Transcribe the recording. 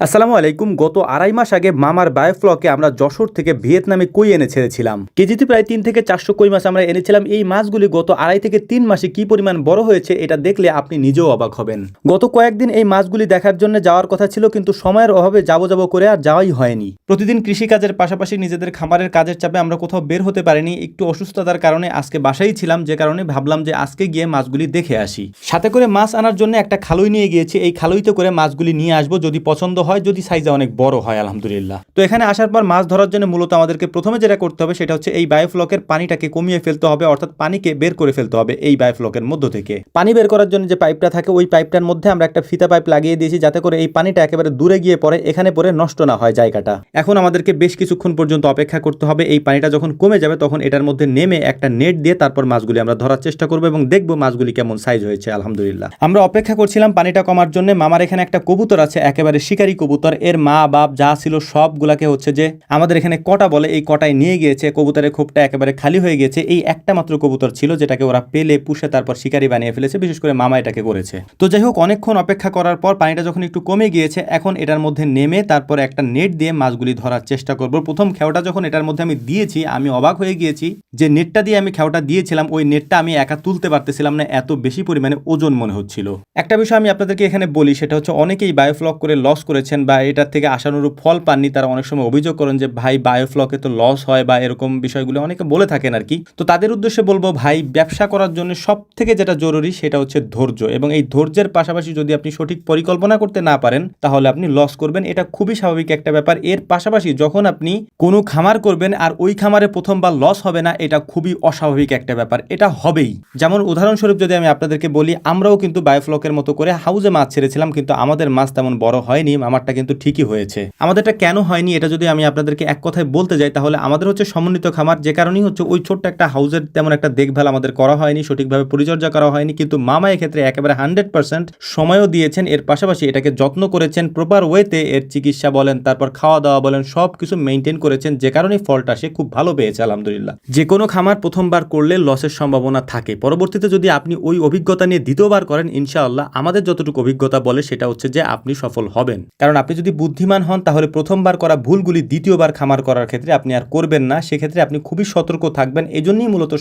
আসসালামু আলাইকুম। গত আড়াই মাস আগে মামার বায়োফ্লকে আমরা যশোর থেকে ভিয়েতনামে কই এনে ছেড়েছিলাম কেজিতে প্রায় তিন থেকে চারশো কই মাছ আমরা এনেছিলাম। এই মাছগুলি গত আড়াই থেকে তিন মাসে কি পরিমাণ বড় হয়েছে এটা দেখলে আপনি নিজেও অবাক হবেন। গত কয়েকদিন এই মাছগুলি দেখার জন্য যাওয়ার কথা ছিল কিন্তু সময়ের অভাবে যাব যাব করে আর যাওয়াই হয়নি। প্রতিদিন কৃষিকাজের পাশাপাশি নিজেদের খামারের কাজের চাপে আমরা কোথাও বের হতে পারিনি। একটু অসুস্থতার কারণে আজকে বাসায় ছিলাম, যে কারণে ভাবলাম যে আজকে গিয়ে মাছগুলি দেখে আসি। সাথে করে মাছ আনার জন্য একটা খালুই নিয়ে গিয়েছি। এই খালুইতে করে মাছগুলি নিয়ে আসব যদি পছন্দ হয় যদি সাইজে অনেক বড় হয়, আলহামদুলিল্লাহ। তো এখানে আসার পর মাছ ধরার জন্য মূলত আমাদেরকে প্রথমে যেটা করতে হবে সেটা হচ্ছে এই বায়োফ্লকের পানিটাকে কমিয়ে ফেলতে হবে, অর্থাৎ পানিকে বের করে ফেলতে হবে এই বায়োফ্লকের মধ্য থেকে। পানি বের করার জন্য যে পাইপটা থাকে, ওই পাইপটার মধ্যে আমরা একটা ফিতা পাইপ লাগিয়ে দিয়েছি, যাতে করে এই পানিটা একেবারে দূরে গিয়ে পড়ে, এখানে পরে নষ্ট না হয় জায়গাটা। এখন আমাদেরকে বেশ কিছুক্ষণ পর্যন্ত অপেক্ষা করতে হবে, এই পানিটা যখন কমে যাবে তখন এটার মধ্যে নেমে একটা নেট দিয়ে তারপর মাছগুলি আমরা ধরার চেষ্টা করব এবং দেখব মাছগুলি কেমন সাইজ হয়েছে, আলহামদুলিল্লাহ। আমরা অপেক্ষা করছিলাম পানিটা কমার জন্য, মামার এখানে একটা কবুতর আছে, একেবারে শিকারী কবুতর, এর মা, বাপ যা ছিল সবগুলাকে হচ্ছে যে আমাদের এখানে কটা বলে, এই কটায় নিয়ে গিয়েছে। কবুতরের খোপটা একেবারে খালি হয়ে গিয়েছে। এই একটা মাত্র কবুতর ছিল যেটাকে ওরা পেলে, পুষে, তারপর শিকারি বানিয়ে ফেলেছে, বিশেষ করে মামা এটাকে করেছে। তো যাই হোক, অনেকক্ষণ অপেক্ষা করার পর পানিটা যখন একটু কমে গিয়েছে, এখন এটার মধ্যে নেমে তারপর একটা নেট দিয়ে মাছগুলি ধরার চেষ্টা করব। প্রথম খেওটা যখন এটার মধ্যে আমি দিয়েছি, আমি অবাক হয়ে গিয়েছি যে নেটটা দিয়ে আমি খেওটা দিয়েছিলাম, ওই নেটটা আমি একা তুলতে পারতেছিলাম না, এত বেশি পরিমাণে ওজন মনে হচ্ছিল। একটা বিষয় আমি আপনাদেরকে এখানে বলি, সেটা হচ্ছে অনেকেই বায়োফ্লক করে লস করেছেন বা এটার থেকে আশানুরূপ ফল পাননি, তারা অনেক সময় অভিযোগ করেন যে, ভাই বায়োফ্লকে তো লস হয় বা এরকম বিষয়গুলো অনেকে বলে থাকেন আর কি তো তাদের উদ্দেশ্যে বলব, ভাই, ব্যবসা করার জন্য সব থেকে যেটা জরুরি সেটা হচ্ছে ধৈর্য এবং এই ধৈর্যের পাশাপাশি যদি আপনি সঠিক পরিকল্পনা করতে না পারেন, তাহলে আপনি লস করবেন। এটা খুবই স্বাভাবিক একটা ব্যাপার। এর পাশাপাশি যখন আপনি কোনো খামার করবেন আর ওই খামারে প্রথমবার লস হবে না, এটা খুবই অস্বাভাবিক একটা ব্যাপার। এটা হবেই। যেমন উদাহরণস্বরূপ যদি আমি আপনাদেরকে বলি, আমরাও কিন্তু বায়োফ্লকের মতো করে হাউজে মাছ ছেড়েছিলাম, কিন্তু আমাদের মাছ তেমন বড় হয়নি। আমারটা কিন্তু ঠিকই হয়েছে। আমাদেরটা কেন হয়নি এটা যদি আমি আপনাদেরকে এক কথায় বলতে যাই, তাহলে আমাদের হচ্ছে সমন্বিত খামার, যে কারণেই হচ্ছে ওই ছোট্ট একটা হাউজের তেমন একটা দেখভাল আমাদের করা হয়নি, সঠিকভাবে পরিচর্যা করা হয়নি। কিন্তু মামা এক্ষেত্রে একেবারে হান্ড্রেড পার্সেন্ট সময়ও দিয়েছেন, এর পাশাপাশি এটাকে যত্ন করেছেন প্রপার ওয়েতে এর চিকিৎসা বলেন, তারপর খাওয়া দাওয়া বলেন সব কিছু মেনটেন করেছেন, যে কারণে ফলটা সে খুব ভালো পেয়েছে, আলহামদুলিল্লাহ। যে কোনো খামার প্রথমবার করলে লসের সম্ভাবনা থাকে। পরবর্তীতে যদি আপনি ওই অভিজ্ঞতা নিয়ে দ্বিতীয়বার করেন, ইনশাআল্লাহ আমাদের যতটুকু অভিজ্ঞতা বলে সেটা হচ্ছে যে আপনি সফল হবেন। কারণ আপনি যদি বুদ্ধিমান হন, তাহলে প্রথমবার করা ভুলগুলি দ্বিতীয়বার খামার করার ক্ষেত্রে আপনি আর করবেন না। সেক্ষেত্রে আপনি খুবই সতর্ক থাকবেন। এজন্যই মূলত